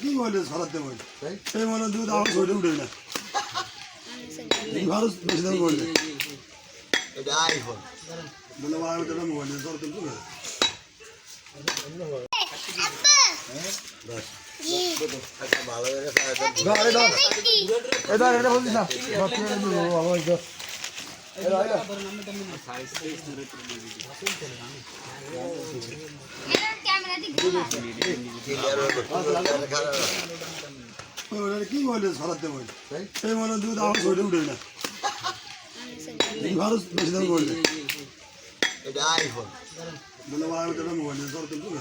কি বলে সরাতে বলে এই মনে দুধ আমার শরীরে উঠে না ভালো বেশি দাম বললে এটা আইফোন বলে আমি তো মোবাইল কি বলে সরাতে বলে এই মনে দুধ আমার শরীরে উঠে না? ভালো বেশি দাম এটা আইফোন। বলে আমি তো মোবাইল সরাতে বলে